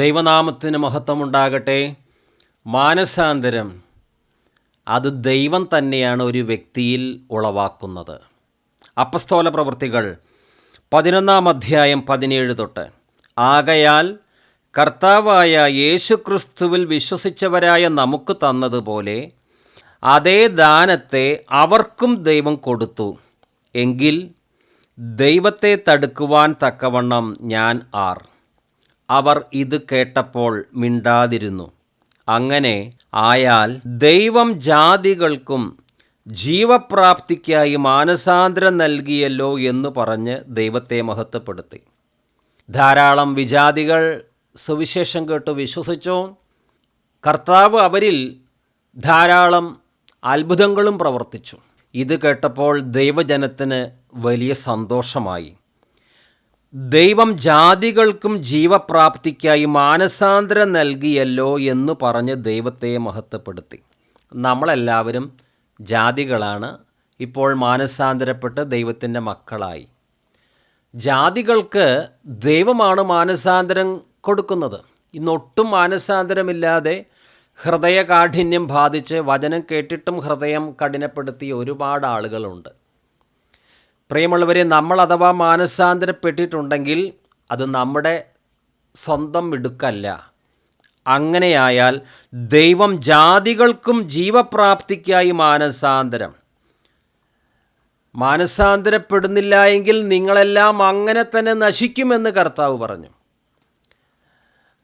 ദൈവനാമത്തിന് മഹത്വമുണ്ടാകട്ടെ. മാനസാന്തരം അത് ദൈവം തന്നെയാണ് ഒരു വ്യക്തിയിൽ ഉളവാക്കുന്നത്. അപ്പസ്തോല പ്രവൃത്തികൾ പതിനൊന്നാം അധ്യായം പതിനേഴ് തൊട്ട്. ആകയാൽ കർത്താവായ യേശുക്രിസ്തുവിൽ വിശ്വസിച്ചവരായ നമുക്ക് തന്നതുപോലെ അതേ ദാനത്തെ അവർക്കും ദൈവം കൊടുത്തു. എങ്കിൽ ദൈവത്തെ തടുക്കുവാൻ തക്കവണ്ണം ഞാൻ ആർ. അവർ ഇത് കേട്ടപ്പോൾ മിണ്ടാതിരുന്നു. അങ്ങനെ ആയാൽ ദൈവം ജാതികൾക്കും ജീവപ്രാപ്തിക്കായി മാനസാന്തരം നൽകിയല്ലോ എന്ന് പറഞ്ഞ് ദൈവത്തെ മഹത്വപ്പെടുത്തി. ധാരാളം വിജാതികൾ സുവിശേഷം കേട്ട് വിശ്വസിച്ചു? കർത്താവ് അവരിൽ ധാരാളം അത്ഭുതങ്ങളും പ്രവർത്തിച്ചു. ഇത് കേട്ടപ്പോൾ ദൈവജനത്തിന് വലിയ സന്തോഷമായി. ദൈവം ജാതികൾക്കും ജീവപ്രാപ്തിക്കായി മാനസാന്തരം നൽകിയല്ലോ എന്ന് പറഞ്ഞ് ദൈവത്തെ മഹത്വപ്പെടുത്തി. നമ്മളെല്ലാവരും ജാതികളാണ്. ഇപ്പോൾ മാനസാന്തരപ്പെട്ട് ദൈവത്തിന്റെ മക്കളായി. ജാതികൾക്ക് ദൈവമാണ് മാനസാന്തരം കൊടുക്കുന്നത്. ഇന്നൊട്ടും മാനസാന്തരമില്ലാതെ ഹൃദയകാഠിന്യം ബാധിച്ച് വചനം കേട്ടിട്ടും ഹൃദയം കഠിനപ്പെടുത്തിയ ഒരുപാട് ആളുകളുണ്ട്. പ്രിയമുള്ളവരെ നമ്മൾ അഥവാ മാനസാന്തരപ്പെട്ടിട്ടുണ്ടെങ്കിൽ അത് നമ്മുടെ സ്വന്തം മിടുക്കല്ല. അങ്ങനെയായാൽ ദൈവം ജാതികൾക്കും ജീവപ്രാപ്തിക്കായി മാനസാന്തരം. മാനസാന്തരപ്പെടുന്നില്ല എങ്കിൽ നിങ്ങളെല്ലാം അങ്ങനെ തന്നെ നശിക്കുമെന്ന് കർത്താവ് പറഞ്ഞു.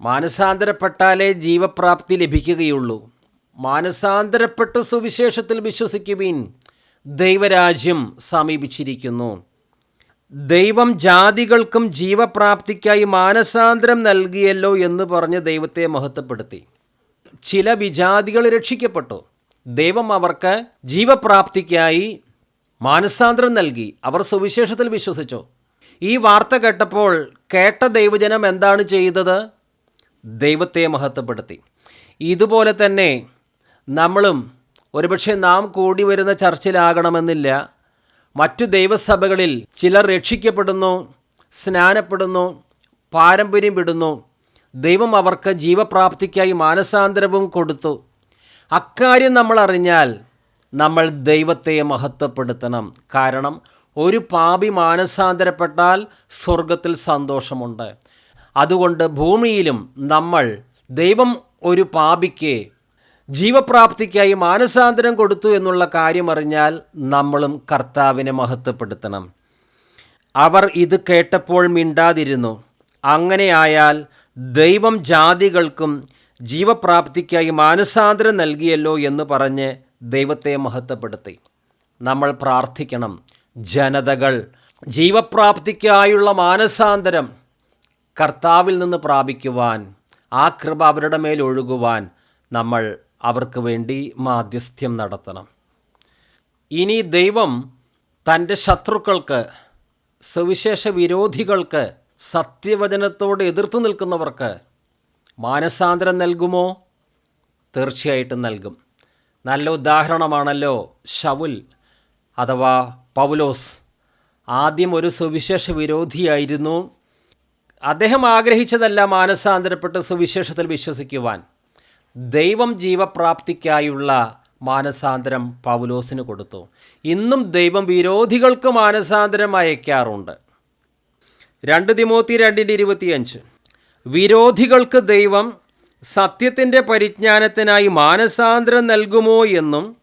മാനസാന്തരപ്പെട്ടാലേ ജീവപ്രാപ്തി ലഭിക്കുകയുള്ളൂ. മാനസാന്തരപ്പെട്ട് സുവിശേഷത്തിൽ വിശ്വസിക്കുവീൻ. ദൈവരാജ്യം സമീപിച്ചിരിക്കുന്നു. ദൈവം ജാതികൾക്കും ജീവപ്രാപ്തിക്കായി മാനസാന്തരം നൽകിയല്ലോ എന്ന് പറഞ്ഞ് ദൈവത്തെ മഹത്വപ്പെടുത്തി. ചില വിജാതികൾ രക്ഷിക്കപ്പെട്ടു. ദൈവം അവർക്ക് ജീവപ്രാപ്തിക്കായി മാനസാന്തരം നൽകി. അവർ സുവിശേഷത്തിൽ വിശ്വസിച്ചു. ഈ വാർത്ത കേട്ടപ്പോൾ കേട്ട ദൈവജനം എന്താണ് ചെയ്തത്? ദൈവത്തെ മഹത്വപ്പെടുത്തി. ഇതുപോലെ തന്നെ നമ്മളും ഒരുപക്ഷെ നാം കൂടി വരുന്ന ചർച്ചിലാകണമെന്നില്ല. മറ്റു ദൈവസഭകളിൽ ചിലർ രക്ഷിക്കപ്പെടുന്നു സ്നാനപ്പെടുന്നു പാരമ്പര്യം വിടുന്നു ദൈവം അവർക്ക് ജീവപ്രാപ്തിക്കായി മാനസാന്തരവും കൊടുത്തു. അക്കാര്യം നമ്മൾ അറിഞ്ഞാൽ നമ്മൾ ദൈവത്തെ മഹത്വപ്പെടുത്തണം. കാരണം ഒരു പാപി മാനസാന്തരപ്പെട്ടാൽ സ്വർഗത്തിൽ സന്തോഷമുണ്ട്. അതുകൊണ്ട് ഭൂമിയിലും നമ്മൾ ദൈവം ഒരു പാപിക്ക് ജീവപ്രാപ്തിക്കായി മാനസാന്തരം കൊടുത്തു എന്നുള്ള കാര്യമറിഞ്ഞാൽ നമ്മളും കർത്താവിനെ മഹത്വപ്പെടുത്തണം. അവർ ഇത് കേട്ടപ്പോൾ മിണ്ടാതിരുന്നു. അങ്ങനെയായാൽ ദൈവം ജാതികൾക്കും ജീവപ്രാപ്തിക്കായി മാനസാന്തരം നൽകിയല്ലോ എന്ന് പറഞ്ഞ് ദൈവത്തെ മഹത്വപ്പെടുത്തി. നമ്മൾ പ്രാർത്ഥിക്കണം. ജനതകൾ ജീവപ്രാപ്തിക്കായുള്ള മാനസാന്തരം കർത്താവിൽ നിന്ന് പ്രാപിക്കുവാൻ ആ കൃപ അവരുടെ മേൽ ഒഴുകുവാൻ നമ്മൾ അവർക്ക് വേണ്ടി മാധ്യസ്ഥ്യം നടത്തണം. ഇനി ദൈവം തന്റെ ശത്രുക്കൾക്ക് സവിശേഷ വിരോധികൾക്ക് സത്യവചനത്തോട് എതിർത്തു നിൽക്കുന്നവർക്ക് മാനസാന്തരം നൽകുമോ? തീർച്ചയായിട്ടും നൽകും. നല്ല ഉദാഹരണമാണല്ലോ ഷവുൽ അഥവാ പൗലോസ്. ആദ്യം ഒരു സുവിശേഷ വിരോധിയായിരുന്നു. അദ്ദേഹം ആഗ്രഹിച്ചതല്ല മാനസാന്തരപ്പെട്ട് സുവിശേഷത്തിൽ വിശ്വസിക്കുവാൻ. ദൈവം ജീവപ്രാപ്തിക്കായുള്ള മാനസാന്തരം പൗലോസിന് കൊടുത്തു. ഇന്നും ദൈവം വിരോധികൾക്ക് മാനസാന്തരം അയക്കാറുണ്ട്. രണ്ട് തിമോത്തി രണ്ടിന്റെ ഇരുപത്തിയഞ്ച്. വിരോധികൾക്ക് ദൈവം സത്യത്തിന്റെ പരിജ്ഞാനത്തിനായി മാനസാന്തരം നൽകുമോ എന്നും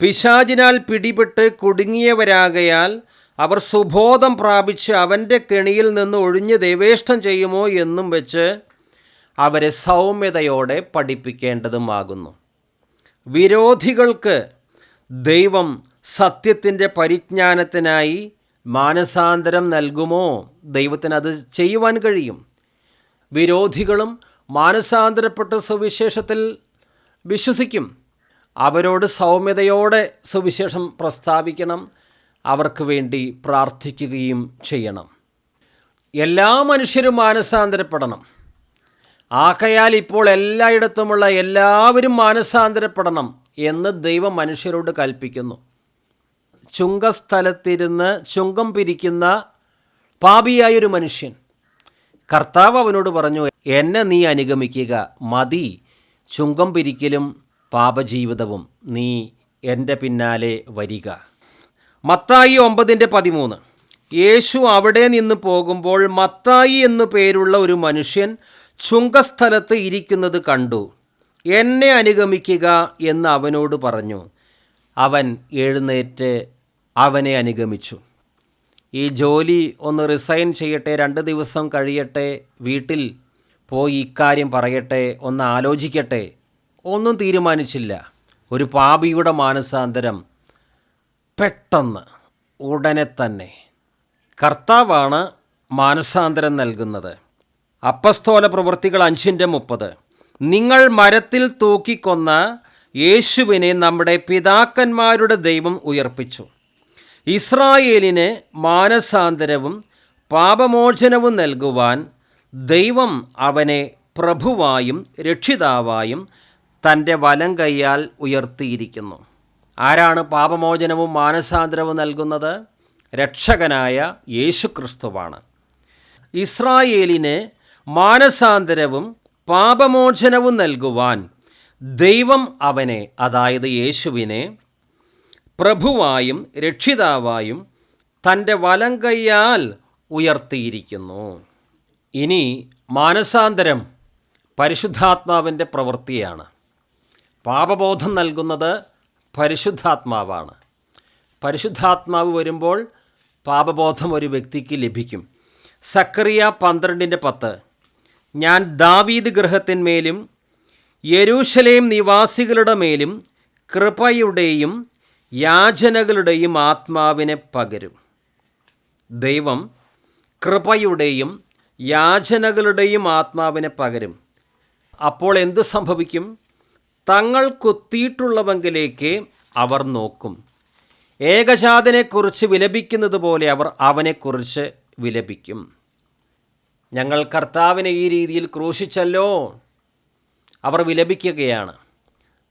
പിശാചിനാൽ പിടിപെട്ട് കുടുങ്ങിയവരാകയാൽ അവർ സുബോധം പ്രാപിച്ച് അവന്റെ കെണിയിൽ നിന്ന് ഒഴിഞ്ഞ് ദൈവേഷ്ടം ചെയ്യുമോ എന്നും വെച്ച് അവരെ സൗമ്യതയോടെ പഠിപ്പിക്കേണ്ടതുമാകുന്നു. വിരോധികൾക്ക് ദൈവം സത്യത്തിന്റെ പരിജ്ഞാനത്തിനായി മാനസാന്തരം നൽകുമോ? ദൈവത്തിന് അത് ചെയ്യുവാൻ കഴിയും. വിരോധികളും മാനസാന്തരപ്പെട്ട സുവിശേഷത്തിൽ വിശ്വസിക്കും. അവരോട് സൗമ്യതയോടെ സുവിശേഷം പ്രസ്താവിക്കണം. അവർക്ക് വേണ്ടി പ്രാർത്ഥിക്കുകയും ചെയ്യണം. എല്ലാ മനുഷ്യരും മാനസാന്തരപ്പെടണം. ആകയാൽ ഇപ്പോൾ എല്ലായിടത്തുമുള്ള എല്ലാവരും മാനസാന്തരപ്പെടണം എന്ന് ദൈവം മനുഷ്യരോട് കൽപ്പിക്കുന്നു. ചുങ്കസ്ഥലത്തിരുന്ന് ചുങ്കം പിരിക്കുന്ന പാപിയായൊരു മനുഷ്യൻ. കർത്താവ് അവനോട് പറഞ്ഞു എന്നെ നീ അനുഗമിക്കുക. മതി. ചുങ്കം പിരിക്കലും പാപജീവിതവും നീ എന്റെ പിന്നാലെ വരിക. മത്തായി ഒമ്പതിന്റെ പതിമൂന്ന്. യേശു അവിടെ നിന്ന് പോകുമ്പോൾ മത്തായി എന്നു പേരുള്ള ഒരു മനുഷ്യൻ ചുങ്കസ്ഥലത്ത് ഇരിക്കുന്നത് കണ്ടു. എന്നെ അനുഗമിക്കുക എന്ന് അവനോട് പറഞ്ഞു. അവൻ എഴുന്നേറ്റ് അവനെ അനുഗമിച്ചു. ഈ ജോലി ഒന്ന് റിസൈൻ ചെയ്യട്ടെ രണ്ട് ദിവസം കഴിയട്ടെ വീട്ടിൽ പോയി ഇക്കാര്യം പറയട്ടെ ഒന്ന് ആലോചിക്കട്ടെ. ഒന്നും തീരുമാനിച്ചില്ല. ഒരു പാപിയുടെ മാനസാന്തരം പെട്ടെന്ന് ഉടനെ തന്നെ. കർത്താവാണ് മാനസാന്തരം നൽകുന്നത്. അപ്പസ്തോല പ്രവൃത്തികൾ അഞ്ചിന്റെ മുപ്പത്. നിങ്ങൾ മരത്തിൽ തൂക്കിക്കൊന്ന യേശുവിനെ നമ്മുടെ പിതാക്കന്മാരുടെ ദൈവം ഉയർപ്പിച്ചു. ഇസ്രായേലിന് മാനസാന്തരവും പാപമോചനവും നൽകുവാൻ ദൈവം അവനെ പ്രഭുവായും രക്ഷിതാവായും തന്റെ വലം കൈയാൽ ഉയർത്തിയിരിക്കുന്നു. ആരാണ് പാപമോചനവും മാനസാന്തരവും നൽകുന്നത്? രക്ഷകനായ യേശുക്രിസ്തുവാണ്. ഇസ്രായേലിന് മാനസാന്തരവും പാപമോചനവും നൽകുവാൻ ദൈവം അവനെ അതായത് യേശുവിനെ പ്രഭുവായും രക്ഷിതാവായും തന്റെ വലം കൈയാൽ ഉയർത്തിയിരിക്കുന്നു. ഇനി മാനസാന്തരം പരിശുദ്ധാത്മാവിന്റെ പ്രവൃത്തിയാണ്. പാപബോധം നൽകുന്നത് പരിശുദ്ധാത്മാവാണ്. പരിശുദ്ധാത്മാവ് വരുമ്പോൾ പാപബോധം ഒരു വ്യക്തിക്ക് ലഭിക്കും. സക്കറിയ പന്ത്രണ്ടിന്റെ പത്ത്. ഞാൻ ദാവീദ് ഗ്രഹത്തിന്മേലും യരൂഷലേം നിവാസികളുടെ മേലും കൃപയുടെയും യാചനകളുടെയും ആത്മാവിനെ പകരും. ദൈവം കൃപയുടെയും യാചനകളുടെയും ആത്മാവിനെ പകരും. അപ്പോൾ എന്തു സംഭവിക്കും? തങ്ങൾ കുത്തിയിട്ടുള്ളവങ്കിലേക്ക് അവർ നോക്കും. ഏകജാതനെക്കുറിച്ച് വിലപിക്കുന്നത് പോലെ അവർ അവനെക്കുറിച്ച് വിലപിക്കും. ഞങ്ങൾ കർത്താവിനെ ഈ രീതിയിൽ ക്രൂശിച്ചല്ലോ. അവർ വിലപിക്കുകയാണ്.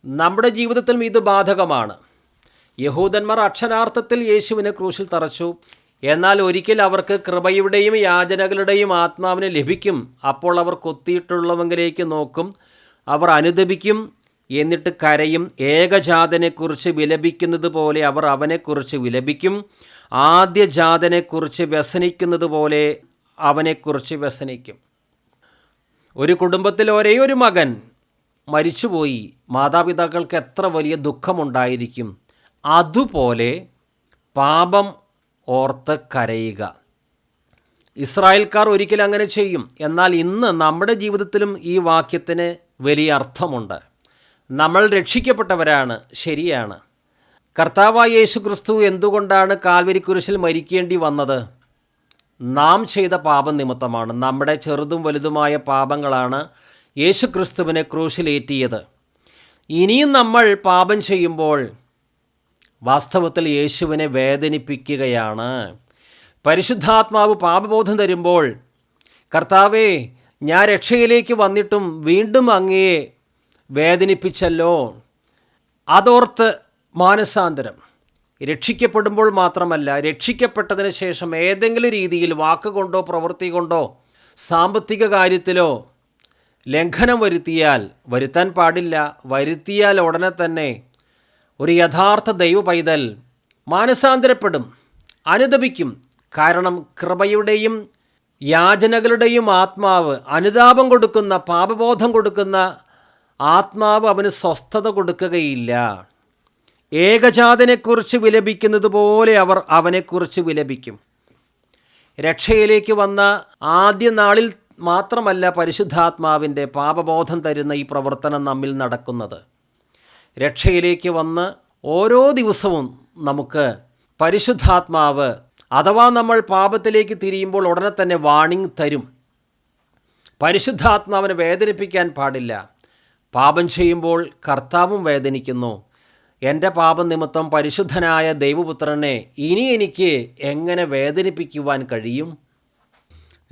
നമ്മുടെ ജീവിതത്തിലും ഇത് ബാധകമാണ്. യഹൂദന്മാർ അക്ഷരാർത്ഥത്തിൽ യേശുവിനെ ക്രൂശിൽ തറച്ചു. എന്നാൽ ഒരിക്കൽ അവർക്ക് കൃപയുടെയും യാചനകളുടെയും ആത്മാവിനെ ലഭിക്കും. അപ്പോൾ അവർ കൊത്തിയിട്ടുള്ളവങ്കിലേക്ക് നോക്കും. അവർ അനുദപിക്കും. എന്നിട്ട് കരയും. ഏകജാതനെക്കുറിച്ച് വിലപിക്കുന്നത് പോലെ അവർ അവനെക്കുറിച്ച് വിലപിക്കും. ആദ്യജാതനെക്കുറിച്ച് വ്യസനിക്കുന്നത് പോലെ അവനെക്കുറിച്ച് വ്യസനിക്കും. ഒരു കുടുംബത്തിൽ ഒരേ ഒരു മകൻ മരിച്ചുപോയി മാതാപിതാക്കൾക്ക് എത്ര വലിയ ദുഃഖമുണ്ടായിരിക്കും. അതുപോലെ പാപം ഓർത്ത് കരയുക. ഇസ്രായേൽക്കാർ ഒരിക്കലും അങ്ങനെ ചെയ്യും. എന്നാൽ ഇന്ന് നമ്മുടെ ജീവിതത്തിലും ഈ വാക്യത്തിന് വലിയ അർത്ഥമുണ്ട്. നമ്മൾ രക്ഷിക്കപ്പെട്ടവരാണ് ശരിയാണ്. കർത്താവായ യേശു ക്രിസ്തു എന്തുകൊണ്ടാണ് കാൽവരിക്കുരിശിൽ മരിക്കേണ്ടി വന്നത്? നാം ചെയ്ത പാപം നിമിത്തമാണ് നമ്മുടെ ചെറുതും വലുതുമായ പാപങ്ങളാണ് യേശു ക്രിസ്തുവിനെ ക്രൂശിലേറ്റിയത് ഇനിയും നമ്മൾ പാപം ചെയ്യുമ്പോൾ വാസ്തവത്തിൽ യേശുവിനെ വേദനിപ്പിക്കുകയാണ്. പരിശുദ്ധാത്മാവ് പാപബോധം തരുമ്പോൾ കർത്താവേ ഞാൻ രക്ഷയിലേക്ക് വന്നിട്ടും വീണ്ടും അങ്ങയെ വേദനിപ്പിച്ചല്ലോ. അതോർത്ത് മാനസാന്തരം. രക്ഷിക്കപ്പെടുമ്പോൾ മാത്രമല്ല രക്ഷിക്കപ്പെട്ടതിന് ശേഷം ഏതെങ്കിലും രീതിയിൽ വാക്കുകൊണ്ടോ പ്രവൃത്തി കൊണ്ടോ സാമ്പത്തിക കാര്യത്തിലോ ലംഘനം വരുത്തിയാൽ വരുത്താൻ പാടില്ല. വരുത്തിയാൽ ഉടനെ തന്നെ ഒരു യഥാർത്ഥ ദൈവ പൈതൽ മാനസാന്തരപ്പെടും അനുദപിക്കും. കാരണം കൃപയുടെയും യാചനകളുടെയും ആത്മാവ് അനുതാപം കൊടുക്കുന്ന പാപബോധം കൊടുക്കുന്ന ആത്മാവ് അവന് സ്വസ്ഥത കൊടുക്കുകയില്ല. ഏകജാതനെക്കുറിച്ച് വിലപിക്കുന്നത് പോലെ അവർ അവനെക്കുറിച്ച് വിലപിക്കും. രക്ഷയിലേക്ക് വന്ന ആദ്യ നാളിൽ മാത്രമല്ല പരിശുദ്ധാത്മാവിന്റെ പാപബോധം തരുന്ന ഈ പ്രവർത്തനം നമ്മിൽ നടക്കുന്നത്. രക്ഷയിലേക്ക് വന്ന് ഓരോ ദിവസവും നമുക്ക് പരിശുദ്ധാത്മാവ് അഥവാ നമ്മൾ പാപത്തിലേക്ക് തിരിയുമ്പോൾ ഉടനെ തന്നെ വാണിംഗ് തരും. പരിശുദ്ധാത്മാവിനെ വേദനിപ്പിക്കാൻ പാടില്ല. പാപം ചെയ്യുമ്പോൾ കർത്താവും വേദനിക്കുന്നു. എന്റെ പാപം നിമിത്തം പരിശുദ്ധനായ ദൈവപുത്രനെ ഇനി എനിക്ക് എങ്ങനെ വേദനിപ്പിക്കുവാൻ കഴിയും?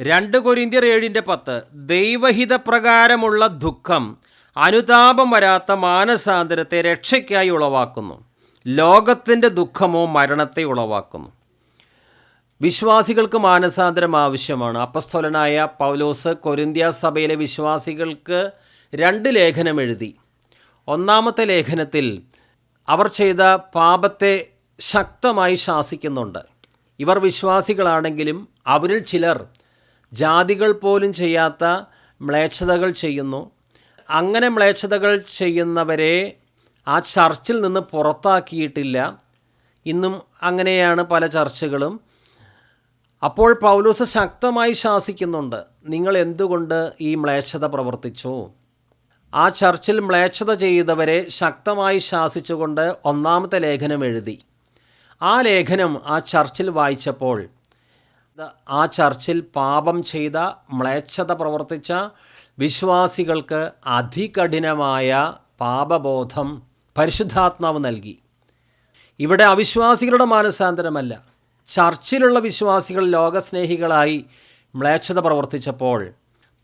രണ്ട് കൊരിന്ത്യർ ഏഴിന്റെ പത്ത്. ദൈവഹിതപ്രകാരമുള്ള ദുഃഖം അനുതാപം വരാത്ത മാനസാന്തരത്തെ രക്ഷയ്ക്കായി ഉളവാക്കുന്നു. ലോകത്തിന്റെ ദുഃഖമോ മരണത്തെ ഉളവാക്കുന്നു. വിശ്വാസികൾക്ക് മാനസാന്തരം ആവശ്യമാണ്. അപ്പസ്തോലനായ പൗലോസ് കൊരിന്ത്യ സഭയിലെ വിശ്വാസികൾക്ക് രണ്ട് ലേഖനം എഴുതി. ഒന്നാമത്തെ ലേഖനത്തിൽ അവർ ചെയ്ത പാപത്തെ ശക്തമായി ശാസിക്കുന്നുണ്ട്. ഇവർ വിശ്വാസികളാണെങ്കിലും അവരിൽ ചിലർ ജാതികൾ പോലും ചെയ്യാത്ത മ്ലേച്ഛതകൾ ചെയ്യുന്നു. അങ്ങനെ മ്ലേച്ഛതകൾ ചെയ്യുന്നവരെ ആ ചർച്ചിൽ നിന്ന് പുറത്താക്കിയിട്ടില്ല. ഇന്നും അങ്ങനെയാണ് പല ചർച്ചകളും. അപ്പോൾ പൗലൂസ് ശക്തമായി ശാസിക്കുന്നുണ്ട്. നിങ്ങൾ എന്തുകൊണ്ട് ഈ മ്ലേച്ഛത പ്രവർത്തിച്ചു? ആ ചർച്ചിൽ മ്ലേച്ഛത ചെയ്തവരെ ശക്തമായി ശാസിച്ചുകൊണ്ട് ഒന്നാമത്തെ ലേഖനം എഴുതി. ആ ലേഖനം ആ ചർച്ചിൽ വായിച്ചപ്പോൾ ആ ചർച്ചിൽ പാപം ചെയ്ത മ്ലേച്ഛത പ്രവർത്തിച്ച വിശ്വാസികൾക്ക് അതികഠിനമായ പാപബോധം പരിശുദ്ധാത്മാവ് നൽകി. ഇവിടെ അവിശ്വാസികളുടെ മാനസാന്തരമല്ല. ചർച്ചിലുള്ള വിശ്വാസികൾ ലോകസ്നേഹികളായി മ്ലേച്ഛത പ്രവർത്തിച്ചപ്പോൾ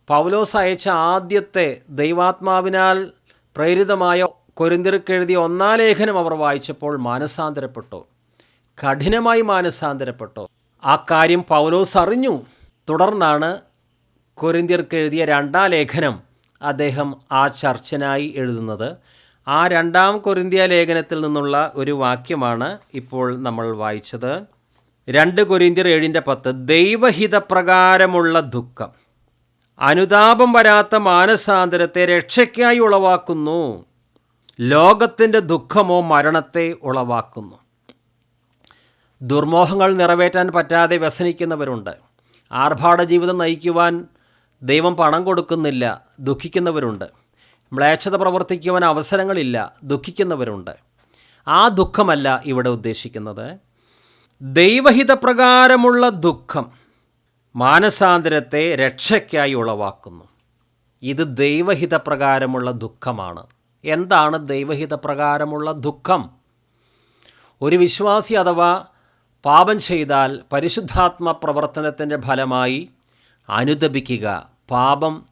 പൗലോസ് അയച്ച ആദ്യത്തെ ദൈവാത്മാവിനാൽ പ്രേരിതമായ കൊരിന്തിർക്കെഴുതിയ ഒന്നാം ലേഖനം അവർ വായിച്ചപ്പോൾ മാനസാന്തരപ്പെട്ടു? കഠിനമായി മാനസാന്തരപ്പെട്ടു? ആ കാര്യം പൗലോസ് അറിഞ്ഞു. തുടർന്നാണ് കൊരിന്തിർക്കെഴുതിയ രണ്ടാം ലേഖനം അദ്ദേഹം ആ ചർച്ചനായി എഴുതുന്നത്. ആ രണ്ടാം കൊരിന്തിയ ലേഖനത്തിൽ നിന്നുള്ള ഒരു വാക്യമാണ് ഇപ്പോൾ നമ്മൾ വായിച്ചത്. രണ്ട് കൊരിന്തിയർ ഏഴിന്റെ പത്ത് ദൈവഹിതപ്രകാരമുള്ള ദുഃഖം. അനുതാപം വരാത്ത മാനസാന്തരത്തെ രക്ഷയ്ക്കായി ഉളവാക്കുന്നു. ലോകത്തിന്റെ ദുഃഖമോ മരണത്തെ ഉളവാക്കുന്നു. ദുർമോഹങ്ങൾ നിറവേറ്റാൻ പറ്റാതെ വ്യസനിക്കുന്നവരുണ്ട്. ആർഭാട ജീവിതം നയിക്കുവാൻ ദൈവം പണം കൊടുക്കുന്നില്ല ദുഃഖിക്കുന്നവരുണ്ട്. മ്ലേച്ഛത പ്രവർത്തിക്കുവാൻ അവസരങ്ങളില്ല ദുഃഖിക്കുന്നവരുണ്ട്. ആ ദുഃഖമല്ല ഇവിടെ ഉദ്ദേശിക്കുന്നത്. ദൈവഹിതപ്രകാരമുള്ള ദുഃഖം മാനസാന്തരത്തെ രക്ഷയ്ക്കായി ഉളവാക്കുന്നു. ഇത് ദൈവഹിതപ്രകാരമുള്ള ദുഃഖമാണ്. എന്താണ് ദൈവഹിതപ്രകാരമുള്ള ദുഃഖം? ഒരു വിശ്വാസി അഥവാ പാപം ചെയ്താൽ പരിശുദ്ധാത്മ പ്രവർത്തനത്തിന്റെ ഫലമായി അനുദപിക്കുക പാപം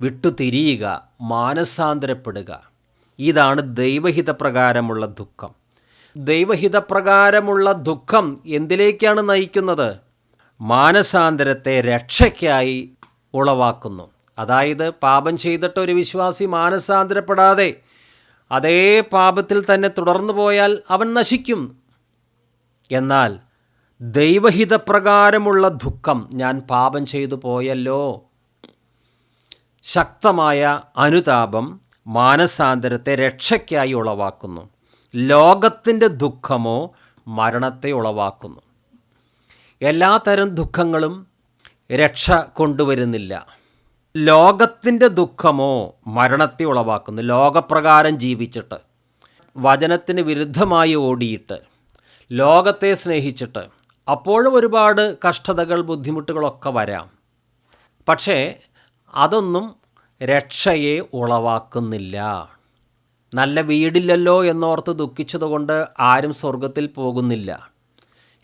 വിട്ടുതിരിയുക മാനസാന്തരപ്പെടുക. ഇതാണ് ദൈവഹിതപ്രകാരമുള്ള ദുഃഖം. ദൈവഹിതപ്രകാരമുള്ള ദുഃഖം എന്തിലേക്കാണ് നയിക്കുന്നത്? മാനസാന്തരത്തെ രക്ഷയ്ക്കായി ഉളവാക്കുന്നു. അതായത് പാപം ചെയ്തിട്ട് ഒരു വിശ്വാസി മാനസാന്തരപ്പെടാതെ അതേ പാപത്തിൽ തന്നെ തുടർന്നു പോയാൽ അവൻ നശിക്കും. എന്നാൽ ദൈവഹിതപ്രകാരമുള്ള ദുഃഖം ഞാൻ പാപം ചെയ്തു പോയല്ലോ. ശക്തമായ അനുതാപം മാനസാന്തരത്തെ രക്ഷയ്ക്കായി ഉളവാക്കുന്നു. ലോകത്തിന്റെ ദുഃഖമോ മരണത്തെ ഉളവാക്കുന്നു. എല്ലാത്തരം ദുഃഖങ്ങളും രക്ഷ കൊണ്ടുവരുന്നില്ല. ലോകത്തിന്റെ ദുഃഖമോ മരണത്തെ ഉളവാക്കുന്നു. ലോകപ്രകാരം ജീവിച്ചിട്ട് വചനത്തിന് വിരുദ്ധമായി ഓടിയിട്ട് ലോകത്തെ സ്നേഹിച്ചിട്ട് അപ്പോഴും ഒരുപാട് കഷ്ടതകൾ ബുദ്ധിമുട്ടുകളൊക്കെ വരാം. പക്ഷേ അതൊന്നും രക്ഷയെ ഉളവാക്കുന്നില്ല. നല്ല വീടില്ലല്ലോ എന്നോർത്ത് ദുഃഖിച്ചതുകൊണ്ട് ആരും സ്വർഗത്തിൽ പോകുന്നില്ല.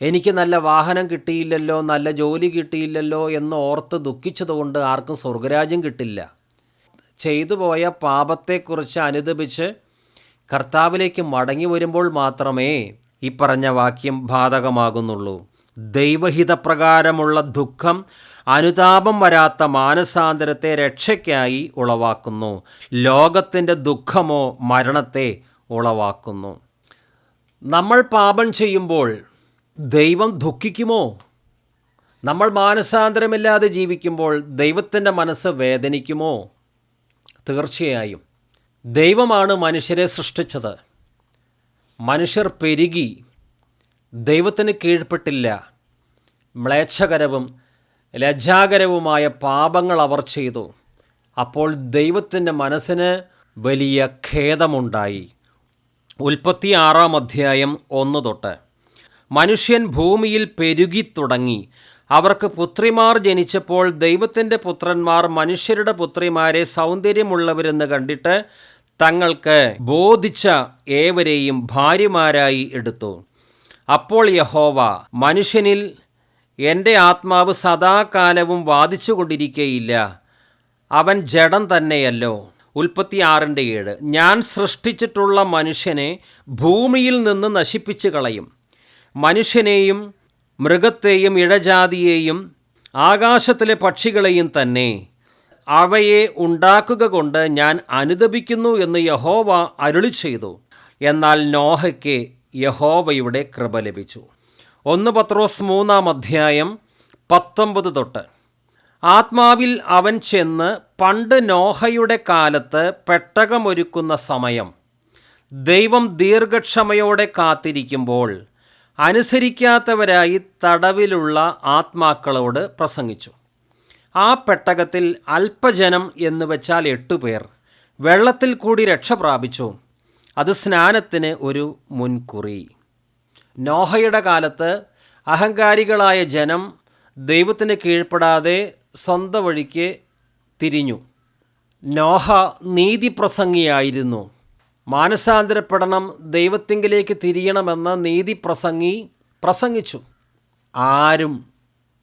എനിക്ക് നല്ല വാഹനം കിട്ടിയില്ലല്ലോ നല്ല ജോലി കിട്ടിയില്ലല്ലോ എന്ന് ഓർത്ത് ദുഃഖിച്ചതുകൊണ്ട് ആർക്കും സ്വർഗരാജ്യം കിട്ടില്ല. ചെയ്തു പോയ പാപത്തെക്കുറിച്ച് അനുദപിച്ച് കർത്താവിലേക്ക് മടങ്ങി വരുമ്പോൾ മാത്രമേ ഈ പറഞ്ഞ വാക്യം ബാധകമാകുന്നുള്ളൂ. ദൈവഹിതപ്രകാരമുള്ള ദുഃഖം അനുതാപം വരാത്ത മാനസാന്തരത്തെ രക്ഷയ്ക്കായി ഉളവാക്കുന്നു. ലോകത്തിന്റെ ദുഃഖമോ മരണത്തെ ഉളവാക്കുന്നു. നമ്മൾ പാപം ചെയ്യുമ്പോൾ ദൈവം ദുഃഖിക്കുമോ? നമ്മൾ മാനസാന്തരമില്ലാതെ ജീവിക്കുമ്പോൾ ദൈവത്തിന്റെ മനസ്സ് വേദനിക്കുമോ? തീർച്ചയായും. ദൈവമാണ് മനുഷ്യരെ സൃഷ്ടിച്ചത്. മനുഷ്യർ പെരുകി ദൈവത്തിന് കീഴ്പ്പെട്ടില്ല. മ്ലേച്ഛകരവും ലജ്ജാകരവുമായ പാപങ്ങൾ അവർ ചെയ്തു. അപ്പോൾ ദൈവത്തിന്റെ മനസ്സിന് വലിയ ഖേദമുണ്ടായി. ഉൽപ്പത്തി ആറാം അധ്യായം ഒന്ന് തൊട്ട് മനുഷ്യൻ ഭൂമിയിൽ പെരുകി തുടങ്ങി. അവർക്ക് പുത്രിമാർ ജനിച്ചപ്പോൾ ദൈവത്തിന്റെ പുത്രന്മാർ മനുഷ്യരുടെ പുത്രിമാരെ സൗന്ദര്യമുള്ളവരെന്ന് കണ്ടിട്ട് തങ്ങൾക്ക് ബോധിച്ച ഏവരെയും ഭാര്യമാരായി എടുത്തു. അപ്പോൾ യഹോവ മനുഷ്യനിൽ എന്റെ ആത്മാവ് സദാകാലവും വാദിച്ചുകൊണ്ടിരിക്കുകയില്ല അവൻ ജഡം തന്നെയല്ലോ. ഉൽപ്പത്തി ആറിന്റെ ഏഴ്. ഞാൻ സൃഷ്ടിച്ചിട്ടുള്ള മനുഷ്യനെ ഭൂമിയിൽ നിന്ന് നശിപ്പിച്ചു കളയും മനുഷ്യനെയും മൃഗത്തെയും ഇഴജാതിയെയും ആകാശത്തിലെ പക്ഷികളെയും തന്നെ അവയെ ഉണ്ടാക്കുക കൊണ്ട് ഞാൻ അനുദപിക്കുന്നു എന്ന് യഹോവ അരുളി ചെയ്തു. എന്നാൽ നോഹയ്ക്ക് യഹോവയുടെ കൃപ ലഭിച്ചു. ഒന്ന് പത്രോസ് മൂന്നാം അധ്യായം പത്തൊമ്പത് തൊട്ട്. ആത്മാവിൽ അവൻ ചെന്ന് പണ്ട് നോഹയുടെ കാലത്ത് പെട്ടകമൊരുക്കുന്ന സമയം ദൈവം ദീർഘക്ഷമയോടെ കാത്തിരിക്കുമ്പോൾ അനുസരിക്കാത്തവരായി തടവിലുള്ള ആത്മാക്കളോട് പ്രസംഗിച്ചു. ആ പെട്ടകത്തിൽ അല്പജനം എന്ന് വെച്ചാൽ എട്ടുപേർ വെള്ളത്തിൽ കൂടി രക്ഷ പ്രാപിച്ചു. അത് സ്നാനത്തിന് ഒരു മുൻകുറി. നോഹയുടെ കാലത്ത് അഹങ്കാരികളായ ജനം ദൈവത്തിന് കീഴ്പ്പെടാതെ സ്വന്തം വഴിക്ക് തിരിഞ്ഞു. നോഹ നീതിപ്രസംഗിയായിരുന്നു. മാനസാന്തരപ്പെടണം ദൈവത്തിങ്കിലേക്ക് തിരിയണമെന്ന് നീതി പ്രസംഗി പ്രസംഗിച്ചു. ആരും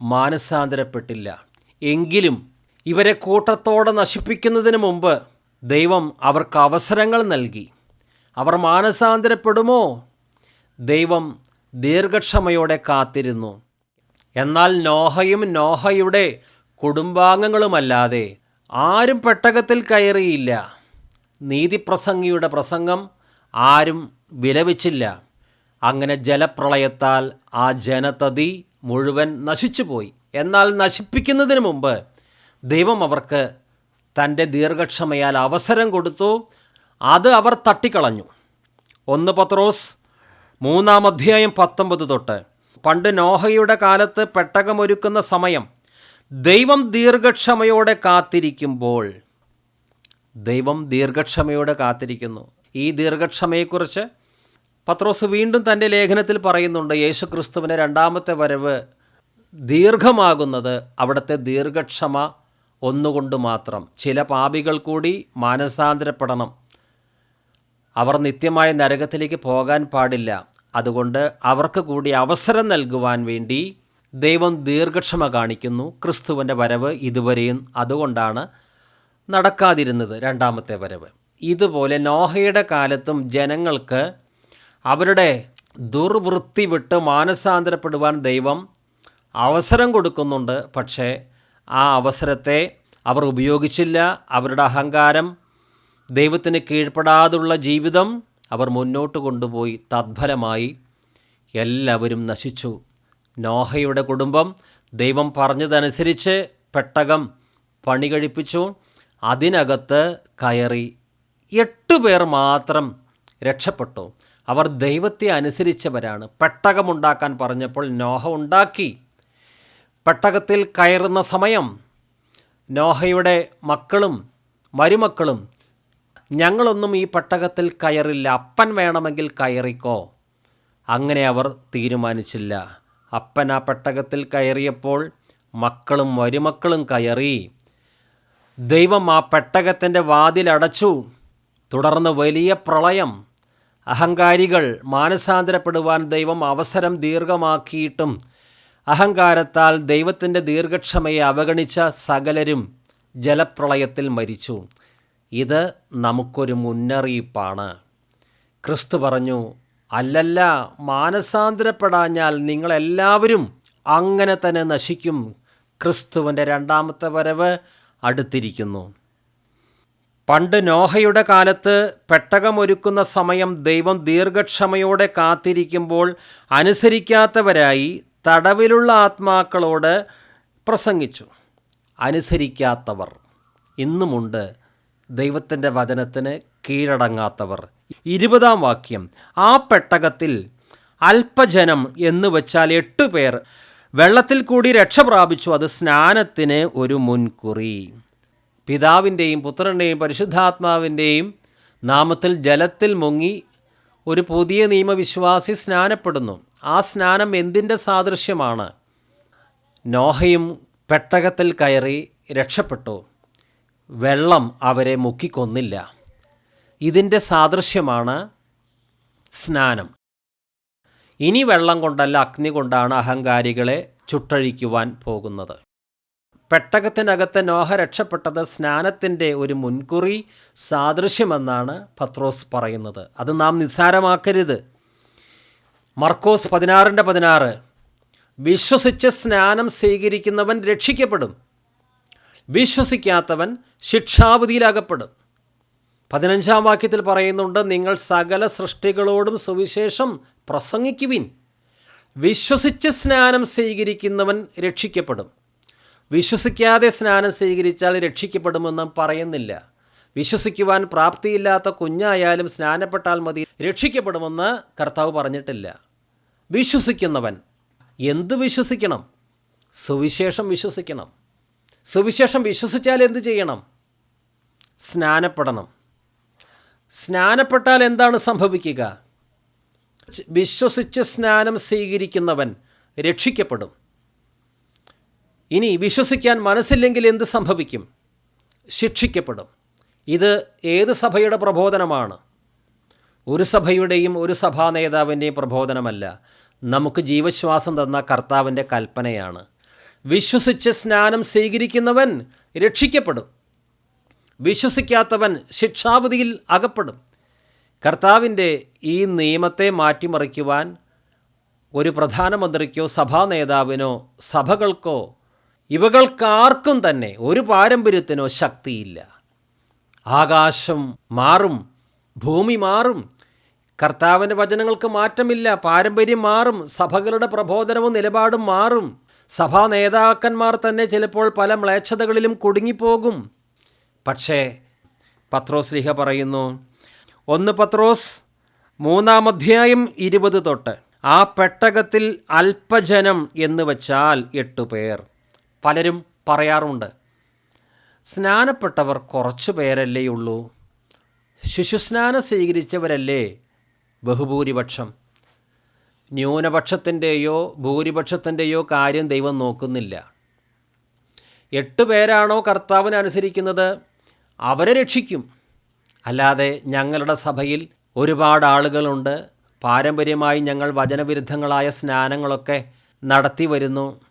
മാനസാന്തരപ്പെട്ടില്ല. എങ്കിലും ഇവരെ കൂട്ടത്തോടെ നശിപ്പിക്കുന്നതിന് മുമ്പ് ദൈവം അവർക്ക് അവസരങ്ങൾ നൽകി. അവർ മാനസാന്തരപ്പെടുമോ? ദൈവം ദീർഘക്ഷമയോടെ കാത്തിരുന്നു. എന്നാൽ നോഹയും നോഹയുടെ കുടുംബാംഗങ്ങളുമല്ലാതെ ആരും പെട്ടകത്തിൽ കയറിയില്ല. നീതിപ്രസംഗിയുടെ പ്രസംഗം ആരും വിലവിച്ചില്ല അങ്ങനെ ജലപ്രളയത്താൽ ആ ജനതതി മുഴുവൻ നശിച്ചുപോയി. എന്നാൽ നശിപ്പിക്കുന്നതിന് മുമ്പ് ദൈവം അവർക്ക് തന്റെ ദീർഘക്ഷമയാൽ അവസരം കൊടുത്തു. അത് അവർ തട്ടിക്കളഞ്ഞു. ഒന്ന് പത്രോസ് മൂന്നാം അധ്യായം പത്തൊമ്പത് തൊട്ട്. പണ്ട് നോഹയുടെ കാലത്ത് പെട്ടകമൊരുക്കുന്ന സമയം ദൈവം ദീർഘക്ഷമയോടെ കാത്തിരിക്കുമ്പോൾ ദൈവം ദീർഘക്ഷമയോടെ കാത്തിരിക്കുന്നു. ഈ ദീർഘക്ഷമയെക്കുറിച്ച് പത്രോസ് വീണ്ടും തന്റെ ലേഖനത്തിൽ പറയുന്നുണ്ട് യേശുക്രിസ്തുവിന്റെ രണ്ടാമത്തെ വരവ് ദീർഘമാകുന്നത് അവിടുത്തെ ദീർഘക്ഷമ ഒന്നുകൊണ്ട് മാത്രം. ചില പാപികൾ കൂടി മാനസാന്തരപ്പെടണം. അവർ നിത്യമായ നരകത്തിലേക്ക് പോകാൻ പാടില്ല. അതുകൊണ്ട് അവർക്ക് കൂടി അവസരം നൽകുവാൻ വേണ്ടി ദൈവം ദീർഘക്ഷമ കാണിക്കുന്നു. ക്രിസ്തുവിന്റെ വരവ് ഇതുവരെയും അതുകൊണ്ടാണ് നടക്കാതിരുന്നത് രണ്ടാമത്തെ വരവ്. ഇതുപോലെ നോഹയുടെ കാലത്തും ജനങ്ങൾക്ക് അവരുടെ ദുർവൃത്തി വിട്ട് മാനസാന്തരപ്പെടുവാൻ ദൈവം അവസരം കൊടുക്കുന്നുണ്ട്. പക്ഷേ ആ അവസരത്തെ അവർ ഉപയോഗിച്ചില്ല. അവരുടെ അഹങ്കാരം ദൈവത്തിന് കീഴ്പ്പെടാതുള്ള ജീവിതം അവർ മുന്നോട്ട് കൊണ്ടുപോയി. തദ്ഫലമായി എല്ലാവരും നശിച്ചു. നോഹയുടെ കുടുംബം ദൈവം പറഞ്ഞതനുസരിച്ച് പെട്ടകം പണി കഴിപ്പിച്ചു അതിനകത്ത് കയറി എട്ട് പേർ മാത്രം രക്ഷപ്പെട്ടു. അവർ ദൈവത്തെ അനുസരിച്ചവരാണ്. പെട്ടകമുണ്ടാക്കാൻ പറഞ്ഞപ്പോൾ നോഹ ഉണ്ടാക്കി. പെട്ടകത്തിൽ കയറുന്ന സമയം നോഹയുടെ മക്കളും മരുമക്കളും ഞങ്ങളൊന്നും ഈ പെട്ടകത്തിൽ കയറില്ല. അപ്പൻ വേണമെങ്കിൽ കയറിക്കോ. അങ്ങനെ അവർ തീരുമാനിച്ചില്ല. അപ്പൻ ആ പെട്ടകത്തിൽ കയറിയപ്പോൾ മക്കളും മരുമക്കളും കയറി. ദൈവം ആ പെട്ടകത്തിന്റെ വാതിലടച്ചു തുടർന്ന് വലിയ പ്രളയം. അഹങ്കാരികൾ മാനസാന്തരപ്പെടുവാൻ ദൈവം അവസരം ദീർഘമാക്കിയിട്ടും അഹങ്കാരത്താൽ ദൈവത്തിന്റെ ദീർഘക്ഷമയെ അവഗണിച്ച സകലരും ജലപ്രളയത്തിൽ മരിച്ചു. ഇത് നമുക്കൊരു മുന്നറിയിപ്പാണ്. ക്രിസ്തു പറഞ്ഞു അല്ലല്ല മാനസാന്തരപ്പെടാഞ്ഞാൽ നിങ്ങളെല്ലാവരും അങ്ങനെ തന്നെ നശിക്കും. ക്രിസ്തുവിന്റെ രണ്ടാമത്തെ വരവ് അടുത്തിരിക്കുന്നു. പണ്ട് നോഹയുടെ കാലത്ത് പെട്ടകമൊരുക്കുന്ന സമയം ദൈവം ദീർഘക്ഷമയോടെ കാത്തിരിക്കുമ്പോൾ അനുസരിക്കാത്തവരായി തടവിലുള്ള ആത്മാക്കളോട് പ്രസംഗിച്ചു. അനുസരിക്കാത്തവർ. ഇന്നുമുണ്ട് ദൈവത്തിന്റെ വചനത്തിന് കീഴടങ്ങാത്തവർ. ഇരുപതാം വാക്യം. ആ പെട്ടകത്തിൽ അല്പജനം എന്ന് വെച്ചാൽ എട്ട് പേർ വെള്ളത്തിൽ കൂടി രക്ഷ പ്രാപിച്ചു. അത് സ്നാനത്തിന് ഒരു മുൻകുറി. പിതാവിന്റെയും പുത്രന്റെയും പരിശുദ്ധാത്മാവിന്റെയും നാമത്തിൽ ജലത്തിൽ മുങ്ങി ഒരു പുതിയ നിയമവിശ്വാസി സ്നാനപ്പെടുന്നു. ആ സ്നാനം എന്തിന്റെ സാദൃശ്യമാണ്? നോഹയും പെട്ടകത്തിൽ കയറി രക്ഷപ്പെട്ടു. വെള്ളം അവരെ മുക്കിക്കൊന്നില്ല. ഇതിന്റെ സാദൃശ്യമാണ് സ്നാനം. ഇനി വെള്ളം കൊണ്ടല്ല അഗ്നി കൊണ്ടാണ് അഹങ്കാരികളെ ചുട്ടഴിക്കുവാൻ പോകുന്നത്. പെട്ടകത്തിനകത്ത് നോഹ രക്ഷപ്പെട്ടത് സ്നാനത്തിന്റെ ഒരു മുൻകുറി സാദൃശ്യമെന്നാണ് പത്രോസ് പറയുന്നത്. അത് നാം നിസ്സാരമാക്കരുത്. മർക്കോസ് പതിനാറിന്റെ പതിനാറ്. വിശ്വസിച്ച് സ്നാനം സ്വീകരിക്കുന്നവൻ രക്ഷിക്കപ്പെടും. വിശ്വസിക്കാത്തവൻ ശിക്ഷാവിധിയിലകപ്പെടും. പതിനഞ്ചാം വാക്യത്തിൽ പറയുന്നുണ്ട് നിങ്ങൾ സകല സൃഷ്ടികളോടും സുവിശേഷം പ്രസംഗിക്കുവിൻ. വിശ്വസിച്ച് സ്നാനം സ്വീകരിക്കുന്നവൻ രക്ഷിക്കപ്പെടും. വിശ്വസിക്കാതെ സ്നാനം സ്വീകരിച്ചാൽ രക്ഷിക്കപ്പെടുമെന്ന് പറയുന്നില്ല. വിശ്വസിക്കുവാൻ പ്രാപ്തിയില്ലാത്ത കുഞ്ഞായാലും സ്നാനപ്പെട്ടാൽ മതി രക്ഷിക്കപ്പെടുമെന്ന് കർത്താവ് പറഞ്ഞിട്ടില്ല. വിശ്വസിക്കുന്നവൻ എന്ത് വിശ്വസിക്കണം? സുവിശേഷം വിശ്വസിക്കണം. സുവിശേഷം വിശ്വസിച്ചാൽ എന്ത് ചെയ്യണം? സ്നാനപ്പെടണം. സ്നാനപ്പെട്ടാൽ എന്താണ് സംഭവിക്കുക? വിശ്വസിച്ച് സ്നാനം സ്വീകരിക്കുന്നവൻ രക്ഷിക്കപ്പെടും. ഇനി വിശ്വസിക്കാൻ മനസ്സില്ലെങ്കിൽ എന്ത് സംഭവിക്കും? ശിക്ഷിക്കപ്പെടും. ഇത് ഏത് സഭയുടെ പ്രബോധനമാണ്? ഒരു സഭയുടെയും ഒരു സഭാ നേതാവിന്റെയും പ്രബോധനമല്ല. നമുക്ക് ജീവശ്വാസം തന്ന കർത്താവിന്റെ കൽപ്പനയാണ്. വിശ്വസിച്ച് സ്നാനം സ്വീകരിക്കുന്നവൻ രക്ഷിക്കപ്പെടും. വിശ്വസിക്കാത്തവൻ ശിക്ഷാവിധിയിൽ അകപ്പെടും. കർത്താവിന്റെ ഈ നിയമത്തെ മാറ്റിമറിക്കുവാൻ ഒരു പ്രധാനമന്ത്രിക്കോ സഭാ നേതാവിനോ സഭകൾക്കോ ഇവകൾക്കാർക്കും തന്നെ ഒരു പാരമ്പര്യത്തിനോ ശക്തിയില്ല. ആകാശം മാറും ഭൂമി മാറും കർത്താവിന്റെ വചനങ്ങൾക്ക് മാറ്റമില്ല പാരമ്പര്യം മാറും സഭകളുടെ പ്രബോധനവും നിലപാടും മാറും. സഭാ നേതാക്കന്മാർ തന്നെ ചിലപ്പോൾ പല മ്ലേച്ഛതകളിലും കുടുങ്ങിപ്പോകും. പക്ഷേ പത്രോസ്ലിഹ പറയുന്നു ഒന്ന് പത്രോസ് മൂന്നാം അധ്യായം ഇരുപത് തൊട്ട്. ആ പെട്ടകത്തിൽ അല്പജനം എന്ന് വച്ചാൽ എട്ട് പേർ. പലരും പറയാറുണ്ട് സ്നാനപ്പെട്ടവർ കുറച്ചു പേരല്ലേ ഉള്ളൂ? ശിശുസ്നാനം സ്വീകരിച്ചവരല്ലേ ബഹുഭൂരിപക്ഷം? ന്യൂനപക്ഷത്തിന്റെയോ ഭൂരിപക്ഷത്തിന്റെയോ കാര്യം ദൈവം നോക്കുന്നില്ല. എട്ട് പേരാണോ കർത്താവിനെ അനുസരിക്കുന്നത്? അവരെ രക്ഷിക്കും. അല്ലാതെ ഞങ്ങളുടെ സഭയിൽ ഒരുപാട് ആളുകളുണ്ട്. പാരമ്പര്യമായി ഞങ്ങൾ വചനവിരുദ്ധങ്ങളായ സ്നാനങ്ങളൊക്കെ നടത്തി വരുന്നു.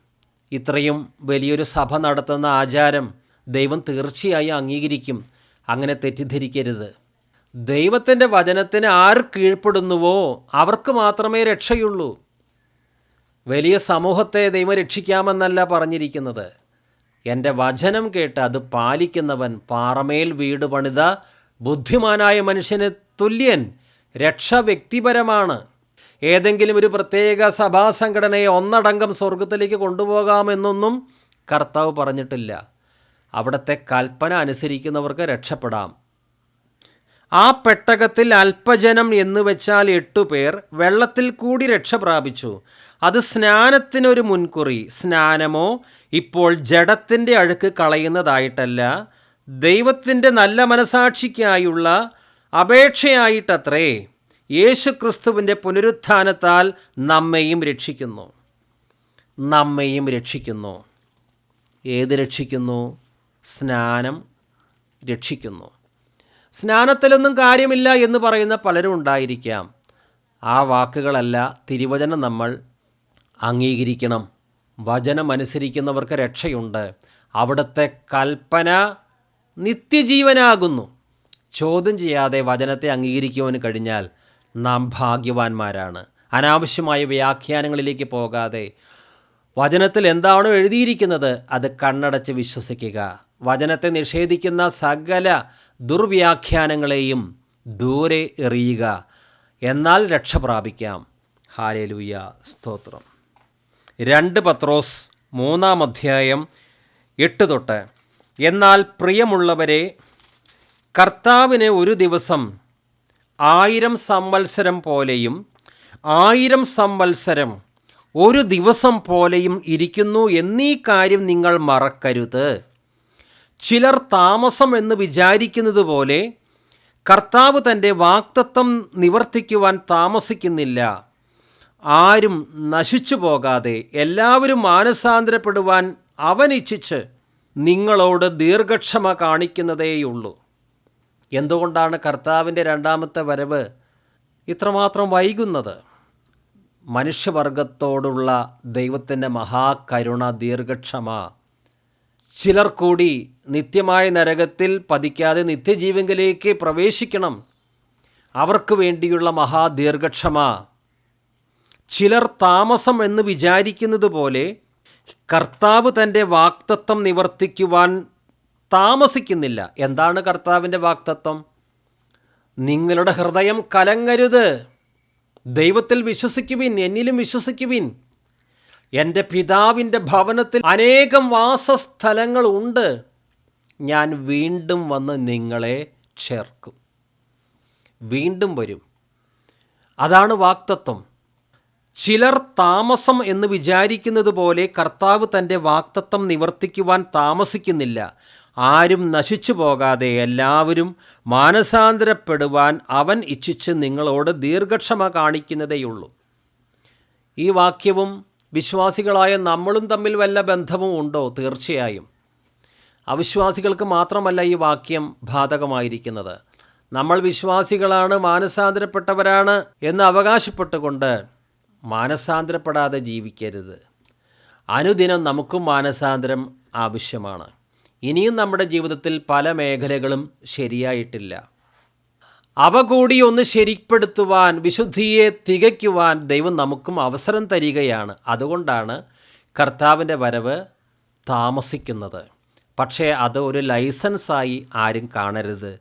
ഇത്രയും വലിയൊരു സഭ നടത്തുന്ന ആചാരം ദൈവം തീർച്ചയായും അംഗീകരിക്കും. അങ്ങനെ തെറ്റിദ്ധരിക്കരുത്. ദൈവത്തിന്റെ വചനത്തിന് ആർ കീഴ്പ്പെടുന്നുവോ അവർക്ക് മാത്രമേ രക്ഷയുള്ളൂ. വലിയ സമൂഹത്തെ ദൈവം രക്ഷിക്കാമെന്നല്ല പറഞ്ഞിരിക്കുന്നത്. എന്റെ വചനം കേട്ട് അത് പാലിക്കുന്നവൻ പാറമേൽ വീട് പണിത ബുദ്ധിമാനായ മനുഷ്യന് തുല്യൻ രക്ഷ വ്യക്തിപരമാണ് ഏതെങ്കിലും ഒരു പ്രത്യേക സഭാ സംഘടനയെ ഒന്നടങ്കം സ്വർഗത്തിലേക്ക് കൊണ്ടുപോകാമെന്നൊന്നും കർത്താവ് പറഞ്ഞിട്ടില്ല. അവിടുത്തെ കൽപ്പന അനുസരിക്കുന്നവർക്ക് രക്ഷപ്പെടാം. ആ പെട്ടകത്തിൽ അല്പജനം എന്ന് വെച്ചാൽ എട്ടു പേർ വെള്ളത്തിൽ കൂടി രക്ഷ പ്രാപിച്ചു. അത് സ്നാനത്തിനൊരു മുൻകുറി. സ്നാനമോ ഇപ്പോൾ ജഡത്തിന്റെ അഴുക്ക് കളയുന്നതായിട്ടല്ല. ദൈവത്തിന്റെ നല്ല മനസാക്ഷിക്കായുള്ള അപേക്ഷയായിട്ടത്രേ യേശു ക്രിസ്തുവിന്റെ പുനരുത്ഥാനത്താൽ നമ്മെയും രക്ഷിക്കുന്നു. നമ്മെയും രക്ഷിക്കുന്നു. ഏത് രക്ഷിക്കുന്നു? സ്നാനം രക്ഷിക്കുന്നു. സ്നാനത്തിലൊന്നും കാര്യമില്ല എന്ന് പറയുന്ന പലരും ഉണ്ടായിരിക്കാം. ആ വാക്കുകളല്ല തിരുവചനം നമ്മൾ അംഗീകരിക്കണം. വചനമനുസരിക്കുന്നവർക്ക് രക്ഷയുണ്ട്. അവിടുത്തെ കൽപ്പന നിത്യജീവനാകുന്നു. ചോദ്യം ചെയ്യാതെ വചനത്തെ അംഗീകരിക്കുവാൻ കഴിഞ്ഞാൽ നാം ഭാഗ്യവാന്മാരാണ്. അനാവശ്യമായ വ്യാഖ്യാനങ്ങളിലേക്ക് പോകാതെ വചനത്തിൽ എന്താണോ എഴുതിയിരിക്കുന്നത് അത് കണ്ണടച്ച് വിശ്വസിക്കുക. വചനത്തെ നിഷേധിക്കുന്ന സകല ദുർവ്യാഖ്യാനങ്ങളെയും ദൂരെ എറിയുക. എന്നാൽ രക്ഷ പ്രാപിക്കാം. ഹാലേലൂയ. സ്തോത്രം. രണ്ട് പത്രോസ് മൂന്നാം അധ്യായം എട്ട് തൊട്ട് എന്നാൽ പ്രിയമുള്ളവരെ കർത്താവിന് ഒരു ദിവസം ആയിരം സംവത്സരം പോലെയും ആയിരം സംവത്സരം ഒരു ദിവസം പോലെയും ഇരിക്കുന്നു എന്നീ കാര്യം നിങ്ങൾ മറക്കരുത്. ചിലർ താമസം എന്ന് വിചാരിക്കുന്നത് പോലെ കർത്താവ് തന്റെ വാക്തത്വം നിവർത്തിക്കുവാൻ താമസിക്കുന്നില്ല. ആരും നശിച്ചു പോകാതെ എല്ലാവരും മാനസാന്തരപ്പെടുവാൻ അവൻ ഇച്ഛിച്ച് നിങ്ങളോട് ദീർഘക്ഷമ കാണിക്കുന്നതേയുള്ളൂ. എന്തുകൊണ്ടാണ് കർത്താവിന്റെ രണ്ടാമത്തെ വരവ് ഇത്രമാത്രം വൈകുന്നത്? മനുഷ്യവർഗത്തോടുള്ള ദൈവത്തിന്റെ മഹാകരുണ ദീർഘക്ഷമ. ചിലർ കൂടി നിത്യമായ നരകത്തിൽ പതിക്കാതെ നിത്യജീവങ്കിലേക്ക് പ്രവേശിക്കണം. അവർക്ക് വേണ്ടിയുള്ള മഹാദീർഘക്ഷമ. ചിലർ താമസം എന്ന് വിചാരിക്കുന്നത് പോലെ കർത്താവ് തന്റെ വാക്തത്വം നിവർത്തിക്കുവാൻ താമസിക്കുന്നില്ല. എന്താണ് കർത്താവിന്റെ വാക്തത്വം? നിങ്ങളുടെ ഹൃദയം കലങ്ങരുത്. ദൈവത്തിൽ വിശ്വസിക്കുവിൻ എന്നിലും വിശ്വസിക്കുവിൻ. എന്റെ പിതാവിന്റെ ഭവനത്തിൽ അനേകം വാസസ്ഥലങ്ങൾ ഉണ്ട്. ഞാൻ വീണ്ടും വന്ന് നിങ്ങളെ ചേർക്കും. വീണ്ടും വരും. അതാണ് വാക്തത്വം. ചിലർ താമസം എന്ന് വിചാരിക്കുന്നത് പോലെ കർത്താവ് തന്റെ വാക്തത്വം നിവർത്തിക്കുവാൻ താമസിക്കുന്നില്ല. ആരും നശിച്ചു പോകാതെ എല്ലാവരും മാനസാന്തരപ്പെടുവാൻ അവൻ ഇച്ഛിച്ച് നിങ്ങളോട് ദീർഘക്ഷമ കാണിക്കുന്നതേയുള്ളൂ. ഈ വാക്യവും വിശ്വാസികളായ നമ്മളും തമ്മിൽ വല്ല ബന്ധവും ഉണ്ടോ? തീർച്ചയായും. അവിശ്വാസികൾക്ക് മാത്രമല്ല ഈ വാക്യം ബാധകമായിരിക്കുന്നത്. നമ്മൾ വിശ്വാസികളാണ് മാനസാന്തരപ്പെട്ടവരാണ് എന്ന് അവകാശപ്പെട്ടുകൊണ്ട് മാനസാന്തരപ്പെടാതെ ജീവിക്കരുത്. അനുദിനം നമുക്കും മാനസാന്തരം ആവശ്യമാണ്. ഇനിയും നമ്മുടെ ജീവിതത്തിൽ പല മേഖലകളും ശരിയായിട്ടില്ല. അവ കൂടി ഒന്ന് ശരിപ്പെടുത്തുവാൻ വിശുദ്ധിയെ തികയ്ക്കുവാൻ ദൈവം നമുക്കും അവസരം തരികയാണ്. അതുകൊണ്ടാണ് കർത്താവിന്റെ വരവ് താമസിക്കുന്നത്. പക്ഷേ അത് ഒരു ലൈസൻസായി ആരും കാണരുത്.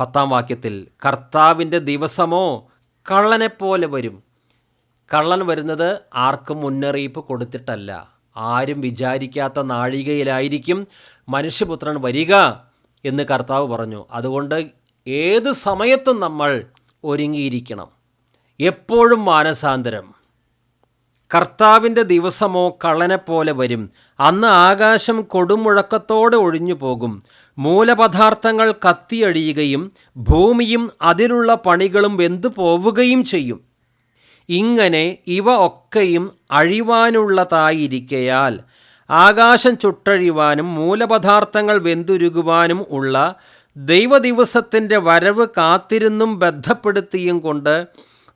പത്താം വാക്യത്തിൽ കർത്താവിന്റെ ദിവസമോ കള്ളനെപ്പോലെ വരും. കള്ളൻ വരുന്നത് ആർക്കും മുന്നറിയിപ്പ് കൊടുത്തിട്ടല്ല. ആരും വിചാരിക്കാത്ത നാഴികയിലായിരിക്കും മനുഷ്യപുത്രൻ വരിക എന്ന് കർത്താവ് പറഞ്ഞു. അതുകൊണ്ട് ഏത് സമയത്തും നമ്മൾ ഒരുങ്ങിയിരിക്കണം. എപ്പോഴും മാനസാന്തരം. കർത്താവിന്റെ ദിവസമോ കള്ളനെപ്പോലെ വരും. അന്ന് ആകാശം കൊടുമുഴക്കത്തോടെ ഒഴിഞ്ഞു പോകും. മൂലപദാർത്ഥങ്ങൾ കത്തിയഴിയുകയും ഭൂമിയും അതിലുള്ള പണികളും വെന്തു പോവുകയും ചെയ്യും. ഇങ്ങനെ ഇവ ഒക്കെയും അഴിവാനുള്ളതായിരിക്കയാൽ ആകാശം ചുട്ടഴിവാനും മൂലപദാർത്ഥങ്ങൾ വെന്തുരുകുവാനും ഉള്ള ദൈവദിവസത്തിന്റെ വരവ് കാത്തിരുന്നും ബന്ധപ്പെടുത്തിയും കൊണ്ട്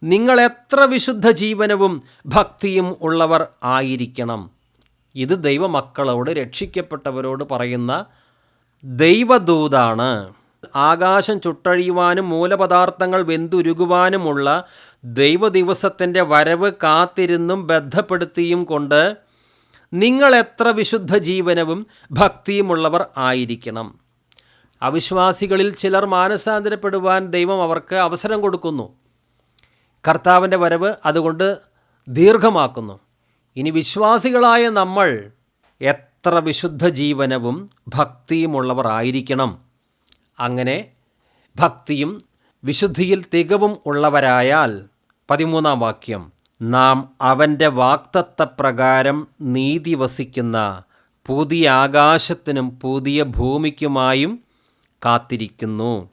നിങ്ങൾ എത്ര വിശുദ്ധ ജീവനവും ഭക്തിയും ഉള്ളവർ ആയിരിക്കണം. ഇത് ദൈവമക്കളോട് രക്ഷിക്കപ്പെട്ടവരോട് പറയുന്ന ദൈവദൂതാണ്. ആകാശം ചുട്ടഴിയുവാനും മൂലപദാർത്ഥങ്ങൾ വെന്തുരുകുവാനുമുള്ള ദൈവദിവസത്തിന്റെ വരവ് കാത്തിരുന്നും ബന്ധപ്പെടുത്തിയും കൊണ്ട് നിങ്ങൾ എത്ര വിശുദ്ധ ജീവനവും ഭക്തിയുമുള്ളവർ ആയിരിക്കണം. അവിശ്വാസികളിൽ ചിലർ മാനസാന്തരപ്പെടുവാൻ ദൈവം അവർക്ക് അവസരം കൊടുക്കുന്നു. കർത്താവിന്റെ വരവ് അതുകൊണ്ട് ദീർഘമാക്കുന്നു. ഇനി വിശ്വാസികളായ നമ്മൾ എത്ര വിശുദ്ധ ജീവനവും ഭക്തിയുമുള്ളവർ ആയിരിക്കണം. അങ്ങനെ ഭക്തിയും വിശുദ്ധിയിൽ തികവും ഉള്ളവരായാൽ പതിമൂന്നാം വാക്യം നാം അവന്റെ വാക്തത്വപ്രകാരം നീതി വസിക്കുന്ന പുതിയ ആകാശത്തിനും പുതിയ ഭൂമിക്കുമായും കാത്തിരിക്കുന്നു.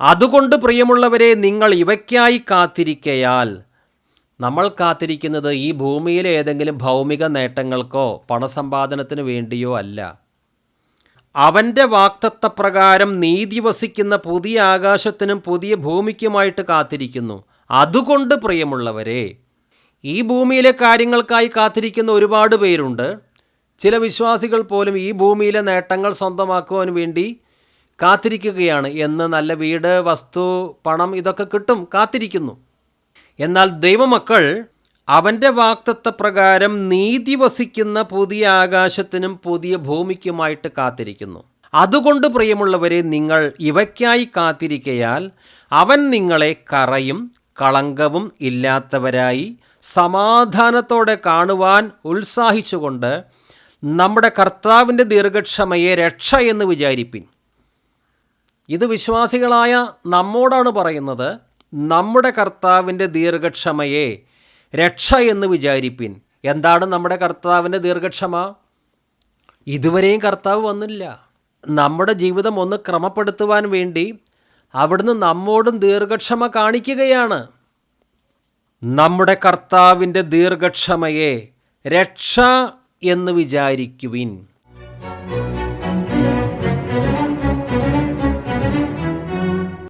അതുകൊണ്ട് പ്രിയമുള്ളവരെ നിങ്ങൾ ഇവയ്ക്കായി കാത്തിരിക്കയാൽ നമ്മൾ കാത്തിരിക്കുന്നത് ഈ ഭൂമിയിലെ ഏതെങ്കിലും ഭൗമിക നേട്ടങ്ങൾക്കോ പണസമ്പാദനത്തിന് വേണ്ടിയോ അല്ല. അവന്റെ വാക്തത്വപ്രകാരം നീതി വസിക്കുന്ന പുതിയ ആകാശത്തിനും പുതിയ ഭൂമിക്കുമായിട്ട് കാത്തിരിക്കുന്നു. അതുകൊണ്ട് പ്രിയമുള്ളവരെ ഈ ഭൂമിയിലെ കാര്യങ്ങൾക്കായി കാത്തിരിക്കുന്ന ഒരുപാട് പേരുണ്ട്. ചില വിശ്വാസികൾ പോലും ഈ ഭൂമിയിലെ നേട്ടങ്ങൾ സ്വന്തമാക്കുവാൻ വേണ്ടി കാത്തിരിക്കുകയാണ്. എന്ന് നല്ല വീട് വസ്തു പണം ഇതൊക്കെ കിട്ടും കാത്തിരിക്കുന്നു. എന്നാൽ ദൈവമക്കൾ അവന്റെ വാക്തത്വപ്രകാരം നീതി വസിക്കുന്ന പുതിയ ആകാശത്തിനും പുതിയ ഭൂമിക്കുമായിട്ട് കാത്തിരിക്കുന്നു. അതുകൊണ്ട് പ്രിയമുള്ളവരെ നിങ്ങൾ ഇവയ്ക്കായി കാത്തിരിക്കയാൽ അവൻ നിങ്ങളെ കറയും കളങ്കവും ഇല്ലാത്തവരായി സമാധാനത്തോടെ കാണുവാൻ ഉത്സാഹിച്ചുകൊണ്ട് നമ്മുടെ കർത്താവിന്റെ ദീർഘക്ഷമയെ രക്ഷ എന്ന് വിചാരിപ്പിൻ. ഇത് വിശ്വാസികളായ നമ്മോടാണ് പറയുന്നത്. നമ്മുടെ കർത്താവിന്റെ ദീർഘക്ഷമയെ രക്ഷ എന്ന് വിചാരിപ്പിൻ. എന്താണ് നമ്മുടെ കർത്താവിന്റെ ദീർഘക്ഷമ? ഇതുവരെയും കർത്താവ് വന്നില്ല. നമ്മുടെ ജീവിതം ഒന്ന് ക്രമപ്പെടുത്തുവാൻ വേണ്ടി അവിടുന്ന് നമ്മോടും ദീർഘക്ഷമ കാണിക്കുകയാണ്. നമ്മുടെ കർത്താവിന്റെ ദീർഘക്ഷമയെ രക്ഷ എന്ന് വിചാരിക്കുവിൻ.